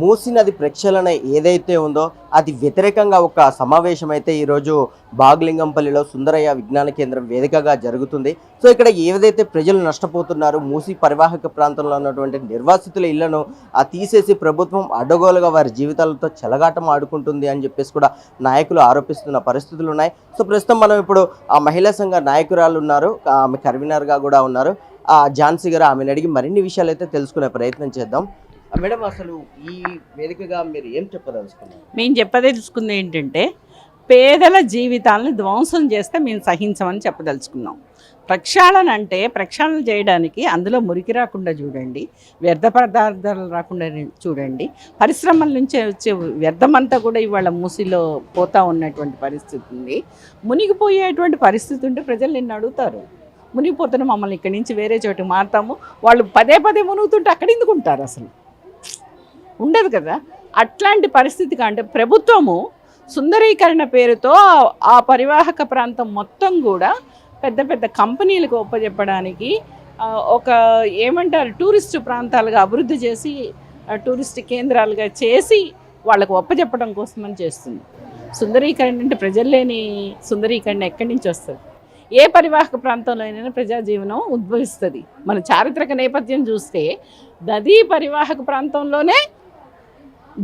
మూసి నది ప్రక్షాళన ఏదైతే ఉందో అది వ్యతిరేకంగా ఒక సమావేశం అయితే ఈరోజు బాగ్లింగంపల్లిలో సుందరయ్య విజ్ఞాన కేంద్రం వేదికగా జరుగుతుంది. సో ఇక్కడ ఏదైతే ప్రజలు నష్టపోతున్నారు మూసి పరివాహక ప్రాంతంలో ఉన్నటువంటి నిర్వాసితుల ఇళ్ళను ఆ తీసేసి ప్రభుత్వం అడ్డగోలుగా వారి జీవితాలతో చెలగాటం ఆడుకుంటుంది అని చెప్పేసి కూడా నాయకులు ఆరోపిస్తున్న పరిస్థితులు ఉన్నాయి. సో ప్రస్తుతం మనం ఇప్పుడు ఆ మహిళా సంఘ నాయకురాలు ఉన్నారు ఆమె కన్వీనర్గా కూడా ఉన్నారు. ఆ ఝాన్సీ గారు ఆమెను అడిగి మరిన్ని విషయాలు అయితే తెలుసుకునే ప్రయత్నం చేద్దాం. మేడం అసలు ఈ వేదికగా మీరు ఏం చెప్పదలుచుకున్నారు? మేము చెప్పదలుచుకుంది ఏంటంటే పేదల జీవితాలను ధ్వంసం చేస్తే మేము సహించమని చెప్పదలుచుకున్నాం. ప్రక్షాళన అంటే ప్రక్షాళన చేయడానికి అందులో మురికి రాకుండా చూడండి వ్యర్థ పదార్థాలు రాకుండా చూడండి పరిశ్రమల నుంచి వచ్చే వ్యర్థమంతా కూడా ఇవాళ మూసిలో పోతా ఉన్నటువంటి పరిస్థితి ఉంది. మునిగిపోయేటువంటి పరిస్థితి ఉంటే ప్రజలు నిన్ను అడుగుతారు. మునిగిపోతున్న మమ్మల్ని ఇక్కడి నుంచి వేరే చోటు మారుతాము. వాళ్ళు పదే పదే మునుగుతుంటే అక్కడ ఎందుకు ఉంటారు అసలు? ఉండదు కదా. అట్లాంటి పరిస్థితి కంటే ప్రభుత్వము సుందరీకరణ పేరుతో ఆ- పరివాహక ప్రాంతం మొత్తం కూడా పెద్ద పెద్ద కంపెనీలకు ఒప్పజెప్పడానికి ఒక ఏమంటారు టూరిస్టు ప్రాంతాలుగా అభివృద్ధి చేసి టూరిస్ట్ కేంద్రాలుగా చేసి వాళ్ళకు ఒప్పజెప్పడం కోసమని చేస్తుంది. సుందరీకరణ అంటే ప్రజలు లేని సుందరీకరణ ఎక్కడి నుంచి వస్తుంది? ఏ పరివాహక ప్రాంతంలో అయినా ప్రజా జీవనం ఉద్భవిస్తుంది. మన చారిత్రక నేపథ్యం చూస్తే నదీ పరివాహక ప్రాంతంలోనే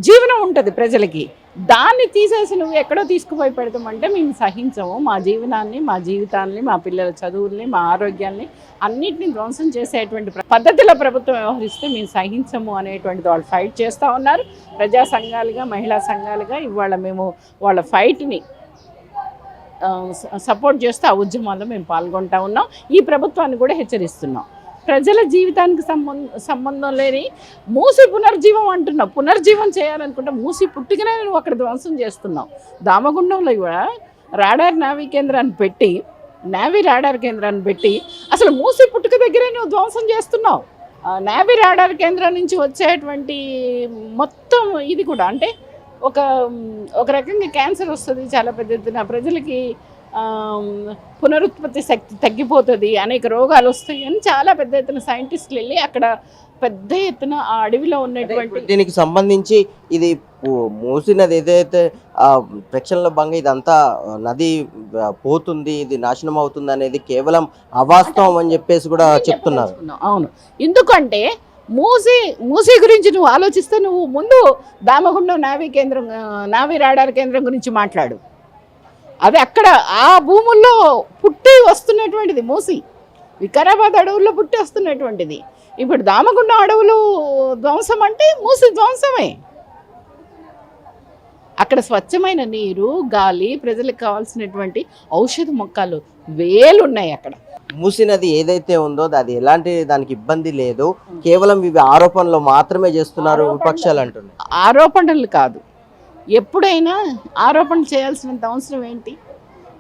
జీవనం ఉంటుంది ప్రజలకి. దాన్ని తీసేసి నువ్వు ఎక్కడో తీసుకుపోయి పెడతామంటే మేము సహించము. మా జీవనాన్ని మా జీవితాన్ని మా పిల్లల చదువుల్ని మా ఆరోగ్యాన్ని అన్నిటిని ధ్వంసం చేసేటువంటి పద్ధతిలో ప్రభుత్వం వ్యవహరిస్తే మేము సహించము అనేటువంటిది వాళ్ళు ఫైట్ చేస్తూ ఉన్నారు. ప్రజా సంఘాలుగా మహిళా సంఘాలుగా ఇవాళ మేము వాళ్ళ ఫైట్ని సపోర్ట్ చేస్తూ ఆ ఉద్యమాల్లో మేము పాల్గొంటా ఉన్నాం. ఈ ప్రభుత్వాన్ని కూడా హెచ్చరిస్తున్నాం. ప్రజల జీవితానికి సంబంధం సంబంధం లేని మూసి పునర్జీవం అంటున్నావు. పునర్జీవం చేయాలనుకుంటే మూసి పుట్టికనే నువ్వు అక్కడ ధ్వంసం చేస్తున్నావు. దామగుండంలో కూడా రాడార్ నావీ కేంద్రాన్ని పెట్టి నావీ రాడార్ కేంద్రాన్ని పెట్టి అసలు మూసి పుట్టుక దగ్గరే నువ్వు ధ్వంసం చేస్తున్నావు. నావీ రాడార్ కేంద్రం నుంచి వచ్చేటువంటి మొత్తం ఇది కూడా అంటే ఒక ఒక రకంగా క్యాన్సర్ వస్తుంది చాలా పెద్ద ఎత్తున. ప్రజలకి పునరుత్పత్తి శక్తి తగ్గిపోతుంది అనేక రోగాలు వస్తాయి అని చాలా పెద్ద ఎత్తున సైంటిస్టులు వెళ్ళి అక్కడ పెద్ద ఎత్తున ఆ అడవిలో ఉన్నటువంటి దీనికి సంబంధించి ఇది పో- మూసి నది ఏదైతే ఆ, ప్రక్షాళనలో భాగంగా ఇదంతా నది పోతుంది ఇది నాశనం అవుతుంది అనేది కేవలం అవాస్తవం అని చెప్పేసి కూడా చెప్తున్నారు. అవును. ఎందుకంటే మూసి మూసి గురించి నువ్వు ఆలోచిస్తే నువ్వు ముందు దామగుండం నావీ కేంద్రం నావీ రాడార్ కేంద్రం గురించి మాట్లాడు. అది అక్కడ ఆ భూముల్లో పుట్టి వస్తున్నటువంటిది మూసి. వికారాబాద్ అడవుల్లో పుట్టి వస్తున్నటువంటిది. ఇప్పుడు దామగుండం అడవులు ధ్వంసం అంటే మూసి ధ్వంసమే. అక్కడ స్వచ్ఛమైన నీరు గాలి ప్రజలకు కావాల్సినటువంటి ఔషధ మొక్కలు వేలు ఉన్నాయి అక్కడ. మూసి నది ఏదైతే ఉందో అది ఎలాంటి దానికి ఇబ్బంది లేదు. కేవలం ఇవి ఆరోపణలు మాత్రమే చేస్తున్నారు. విపక్షాలు అంటున్నారు ఆరోపణలు కాదు. ఎప్పుడైనా ఆరోపణలు చేయాల్సినంత అవసరం ఏంటి?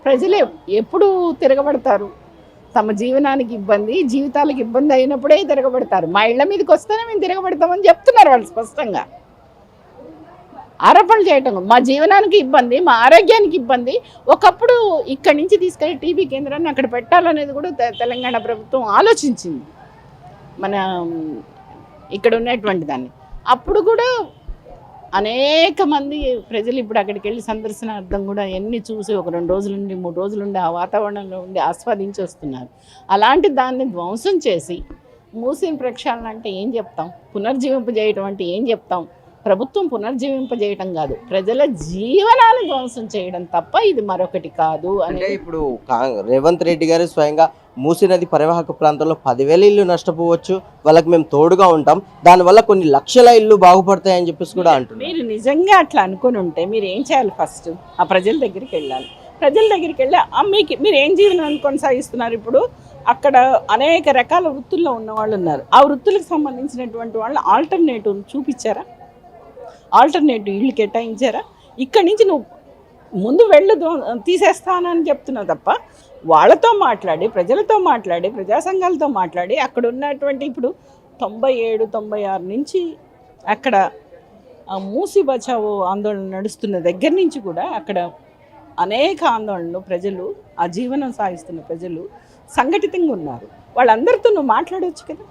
ప్రజలు ఎప్పుడు తిరగబడతారు? తమ జీవనానికి ఇబ్బంది జీవితాలకు ఇబ్బంది అయినప్పుడే తిరగబడతారు. మా ఇళ్ళ మీదకి వస్తేనే మేము తిరగబడతామని చెప్తున్నారు వాళ్ళు స్పష్టంగా. ఆరోపణలు చేయటం మా జీవనానికి ఇబ్బంది మా ఆరోగ్యానికి ఇబ్బంది. ఒకప్పుడు ఇక్కడి నుంచి తీసుకెళ్ళి టీబీ కేంద్రాన్ని అక్కడ పెట్టాలనేది కూడా తె- తెలంగాణ ప్రభుత్వం ఆలోచించింది. మన ఇక్కడ ఉన్నటువంటి దాన్ని. అప్పుడు కూడా అనేక మంది ప్రజలు ఇప్పుడు అక్కడికి వెళ్ళి సందర్శనార్థం కూడా ఎన్ని చూసి ఒక రెండు రోజులు ఉండి మూడు రోజులు ఉండి ఆ వాతావరణంలో ఉండి ఆస్వాదించి వస్తున్నారు. అలాంటి దాన్ని ధ్వంసం చేసి మూసిన ప్రక్షాళన అంటే ఏం చెప్తాం? పునర్జీవింపజేయటం అంటే ఏం చెప్తాం? ప్రభుత్వం పునర్జీవింపజేయటం కాదు. ప్రజల జీవనాన్ని ధ్వంసం చేయడం తప్ప ఇది మరొకటి కాదు అంటే ఇప్పుడు రేవంత్ రెడ్డి గారు స్వయంగా మూసి నది పరివాహక ప్రాంతంలో పదివేల ఇల్లు నష్టపోవచ్చు వాళ్ళకి మేము తోడుగా ఉంటాం దానివల్ల కొన్ని లక్షల ఇల్లు బాగుపడతాయని చెప్పేసి కూడా అంటున్నారు. మీరు నిజంగా అట్లా అనుకుని ఉంటే మీరు ఏం చేయాలి ఫస్ట్? ఆ ప్రజల దగ్గరికి వెళ్ళాలి. ప్రజల దగ్గరికి వెళ్ళి "ఆ, మీకు మీరు ఏం జీవనం కొనసాగిస్తున్నారు ఇప్పుడు? అక్కడ అనేక రకాల వృత్తుల్లో ఉన్న వాళ్ళు ఉన్నారు. ఆ వృత్తులకు సంబంధించినటువంటి వాళ్ళు ఆల్టర్నేటివ్ చూపించారా? ఆల్టర్నేటివ్ ఇల్లు కేటాయించారా? ఇక్కడి నుంచి నువ్వు ముందు వెళ్ళు దో- తీసేస్తానని చెప్తున్నావు తప్ప వాళ్ళతో మాట్లాడి ప్రజలతో మాట్లాడి ప్రజా సంఘాలతో మాట్లాడి అక్కడ ఉన్నటువంటి ఇప్పుడు తొంభై ఏడు తొంభై ఆరు నుంచి అక్కడ మూసి బచావో ఆందోళన నడుస్తున్న దగ్గర నుంచి కూడా అక్కడ అనేక ఆందోళనలు ప్రజలు ఆ జీవనం సాగిస్తున్న ప్రజలు సంఘటితంగా ఉన్నారు. వాళ్ళందరితో నువ్వు మాట్లాడవచ్చు కదా?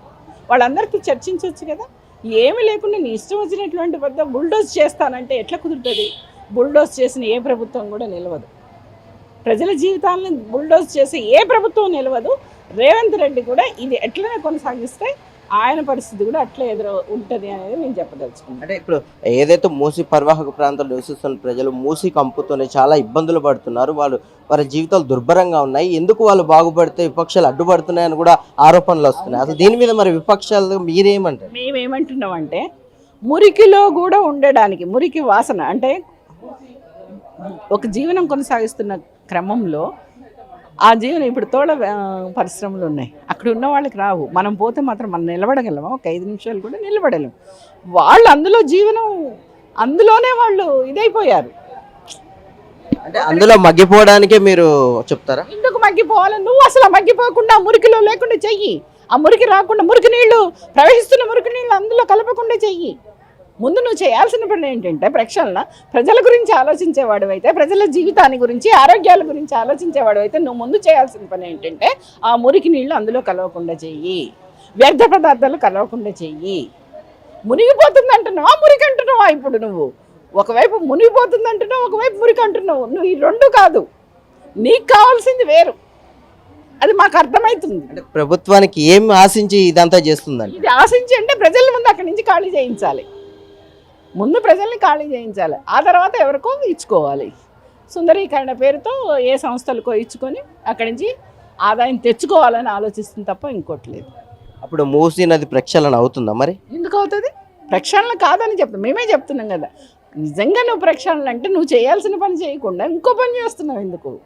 వాళ్ళందరితో చర్చించవచ్చు కదా? ఏమీ లేకుండా నీ ఇష్టం వచ్చినటువంటి వద్ద బుల్డోజ్ చేస్తానంటే ఎట్లా కుదురుతుంది? బుల్డోజ్ చేసిన ఏ ప్రభుత్వం కూడా నిలవదు. ప్రజల జీవితాలను బుల్డోజ్ చేసే ఏ ప్రభుత్వం నిలవదు. రేవంత్ రెడ్డి కూడా ఇది ఎట్లనే కొనసాగిస్తే ఆయన పరిస్థితి కూడా అట్లే ఎదురు ఉంటుంది అనేది నేను చెప్పదలుచుకున్నాను అంటే ఇప్పుడు ఏదైతే మూసి పరివాహక ప్రాంతంలో నివసిస్తున్న ప్రజలు మూసి కంపుతోనే చాలా ఇబ్బందులు పడుతున్నారు. వాళ్ళు వారి జీవితాలు దుర్భరంగా ఉన్నాయి. ఎందుకు వాళ్ళు బాగుపడితే విపక్షాలు అడ్డుపడుతున్నాయని కూడా ఆరోపణలు వస్తున్నాయి. అసలు దీని మీద మరి విపక్షాలు మీరేమంటారు? మేమేమంటున్నామంటే మురికిలో కూడా ఉండడానికి మురికి వాసన అంటే ఒక జీవనం కొనసాగిస్తున్న క్రమంలో ఆ జీవనం ఇప్పుడు ఆ, పరిశ్రమలు ఉన్నాయి. అక్కడ ఉన్న వాళ్ళకి రావు. మనం పోతే మాత్రం మనం నిలబడగలమా? ఒక ఐదు నిమిషాలు కూడా నిలబడలేం. వాళ్ళు అందులో జీవనం అందులోనే వాళ్ళు ఇదైపోయారు. అంటే అందులో మగ్గిపోవడానికే మీరు చెప్తారా? ఎందుకు మగ్గిపోవాలి? నువ్వు అసలు మగ్గిపోకుండా మురికిలో లేకుండా చెయ్యి. ఆ మురికి రాకుండా మురికి నీళ్ళు ప్రవహిస్తున్న మురికి నీళ్ళు అందులో కలపకుండా చెయ్యి. ముందు నువ్వు చేయాల్సిన పని ఏంటంటే ప్రక్షాళన. ప్రజల గురించి ఆలోచించేవాడు అయితే ప్రజల జీవితాన్ని గురించి ఆరోగ్యాల గురించి ఆలోచించేవాడు అయితే నువ్వు ముందు చేయాల్సిన పని ఏంటంటే ఆ మురికి నీళ్ళు అందులో కలవకుండా చెయ్యి వ్యర్థ పదార్థాలు కలవకుండా చెయ్యి మునిగిపోతుంది అంటున్నావా మురికి అంటున్నావా ఇప్పుడు నువ్వు? ఒకవైపు మునిగిపోతుంది అంటున్నావు ఒకవైపు మురికి అంటున్నావు. నువ్వు ఈ రెండు కాదు. నీకు కావాల్సింది వేరు. అది మాకు అర్థమవుతుంది అంటే ప్రభుత్వానికి ఏం ఆశించి ఇదంతా చేస్తుందండి? ఇది ఆశించి అంటే ప్రజల ముందు అక్కడి నుంచి ఖాళీ చేయించాలి. ముందు ప్రజల్ని ఖాళీ చేయించాలి. ఆ తర్వాత ఎవరికో ఇచ్చుకోవాలి. సుందరీకరణ పేరుతో ఏ సంస్థలకో ఇచ్చుకొని అక్కడి నుంచి ఆదాయం తెచ్చుకోవాలని ఆలోచిస్తుంది తప్ప ఇంకోటి లేదు. అప్పుడు మూసి నది ప్రక్షాళన అవుతుందా మరి? ఎందుకు అవుతుంది? ప్రక్షాళన కాదని చెప్తాం. మేమే చెప్తున్నాం కదా. నిజంగా నువ్వు ప్రక్షాళన అంటే నువ్వు చేయాల్సిన పని చేయకుండా ఇంకో పని చేస్తున్నావు ఎందుకు?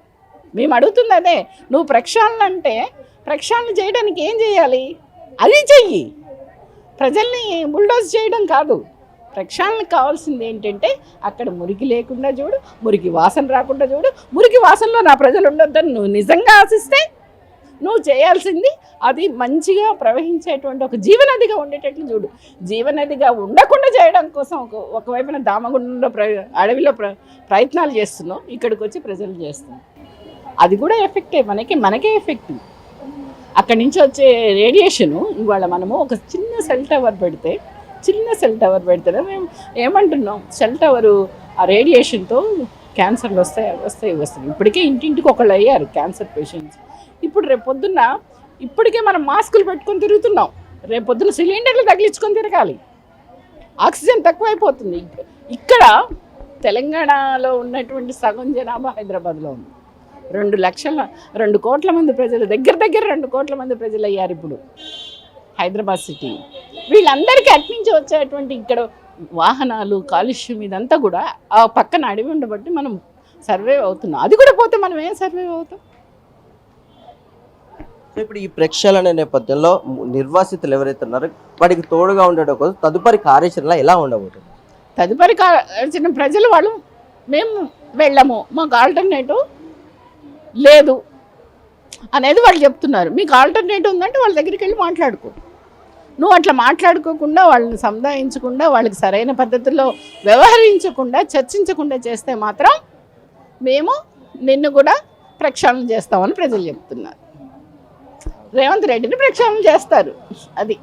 మేము అడుగుతుంది అదే. నువ్వు ప్రక్షాళన అంటే ప్రక్షాళన చేయడానికి ఏం చేయాలి? అది చెయ్యి. ప్రజల్ని బుల్డోజ్ చేయడం కాదు. ప్రక్షాళనకు కావాల్సింది ఏంటంటే అక్కడ మురికి లేకుండా చూడు మురికి వాసన రాకుండా చూడు మురికి వాసనలో నా ప్రజలు ఉండొద్దని నువ్వు నిజంగా ఆశిస్తే నువ్వు చేయాల్సింది అది మంచిగా ప్రవహించేటువంటి ఒక జీవనదిగా ఉండేటట్లు చూడు. జీవనదిగా ఉండకుండా చేయడం కోసం ఒక ఒకవైపున దామగుండంలో ప్ర అడవిలో ప్ర ప్రయత్నాలు చేస్తున్నావు ఇక్కడికి వచ్చి ప్రజలు చేస్తున్నాం అది కూడా ఎఫెక్టే మనకి మనకే ఎఫెక్ట్. అక్కడి నుంచి వచ్చే రేడియేషను ఇవాళ మనము ఒక చిన్న సెల్ టవర్ పెడితే చిన్న సెల్ టవర్ పెడితే మేము ఏమంటున్నాం సెల్ టవరు ఆ రేడియేషన్తో క్యాన్సర్లు వస్తాయి అవి వస్తాయి ఇవి వస్తాయి. ఇప్పటికే ఇంటింటికి ఒకళ్ళు అయ్యారు క్యాన్సర్ పేషెంట్స్. ఇప్పుడు రేపు పొద్దున్న ఇప్పటికే మనం మాస్కులు పెట్టుకొని తిరుగుతున్నాం. రేపు పొద్దున్న సిలిండర్లు తగిలించుకొని తిరగాలి. ఆక్సిజన్ తక్కువైపోతుంది. ఇక్కడ తెలంగాణలో ఉన్నటువంటి సగం జనాభా హైదరాబాద్లో ఉంది. రెండు లక్షల రెండు కోట్ల మంది ప్రజలు దగ్గర దగ్గర రెండు కోట్ల మంది ప్రజలు అయ్యారు ఇప్పుడు. హైదరాబాద్ సిటీ. వీళ్ళందరికీ అట్నుంచి వచ్చేటువంటి ఇక్కడ వాహనాలు కాలుష్యం ఇదంతా కూడా ఆ పక్కన అడవి ఉండబట్టి మనం సర్వే అవుతున్నాం. అది కూడా పోతే మనం ఏం సర్వే అవుతాం? ఇప్పుడు ఈ ప్రక్షాళన నేపథ్యంలో నిర్వాసితులు ఎవరైతే ఉన్నారో వాటికి తోడుగా ఉండడం కోసం తదుపరి కార్యాచరణ ఎలా ఉండబోతుంది? తదుపరి కావాల్సిన ప్రజలు వాళ్ళు మేము వెళ్ళము. మాకు ఆల్టర్నేటివ్ లేదు. అనేది వాళ్ళు చెప్తున్నారు. మీకు ఆల్టర్నేటివ్ ఉందంటే వాళ్ళ దగ్గరికి వెళ్ళి మాట్లాడుకో. నువ్వు అట్లా మాట్లాడుకోకుండా వాళ్ళని సముదాయించకుండా వాళ్ళకి సరైన పద్ధతిలో వ్యవహరించకుండా చర్చించకుండా చేస్తే మాత్రం మేము నిన్ను కూడా ప్రక్షాళన చేస్తామని ప్రజలు చెప్తున్నారు. రేవంత్ రెడ్డిని ప్రక్షాళన చేస్తారు. అది.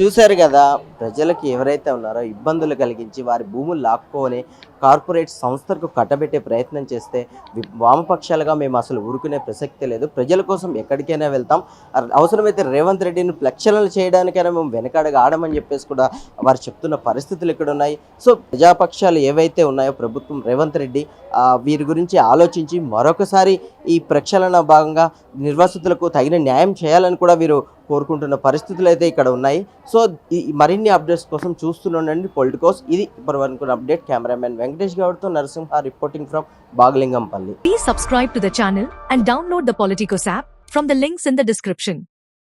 చూశారు కదా ప్రజలకు ఎవరైతే ఉన్నారో ఇబ్బందులు కలిగించి వారి భూములు లాక్కోని కార్పొరేట్ సంస్థలకు కట్టబెట్టే ప్రయత్నం చేస్తే వామపక్షాలుగా మేము అసలు ఊరుకునే ప్రసక్తే లేదు. ప్రజల కోసం ఎక్కడికైనా వెళ్తాం. అవసరమైతే రేవంత్ రెడ్డిని ప్లక్షణలు చేయడానికైనా మేము వెనకాడగా ఆడమని చెప్పేసి కూడా వారు చెప్తున్న పరిస్థితులు ఇక్కడ ఉన్నాయి. సో ప్రజాపక్షాలు ఏవైతే ఉన్నాయో ప్రభుత్వం రేవంత్ రెడ్డి వీరి గురించి ఆలోచించి మరొకసారి ఈ ప్రక్షాళన భాగంగా నిర్వాసితులకు తగిన న్యాయం చేయాలని కూడా వీరు కోరుకుంటున్న పరిస్థితులు అయితే ఇక్కడ ఉన్నాయి. సో ఈ మరిన్ని మరిన్ని అప్డేట్స్ కోసం చూస్తుండండి పొలిటికోస్ ఇది ఇప్పటి వరకు update cameraman Venkatesh గౌడ్తో Narasimha reporting from Baglingampally Please subscribe to the channel and download the Politicos app from the links in the description.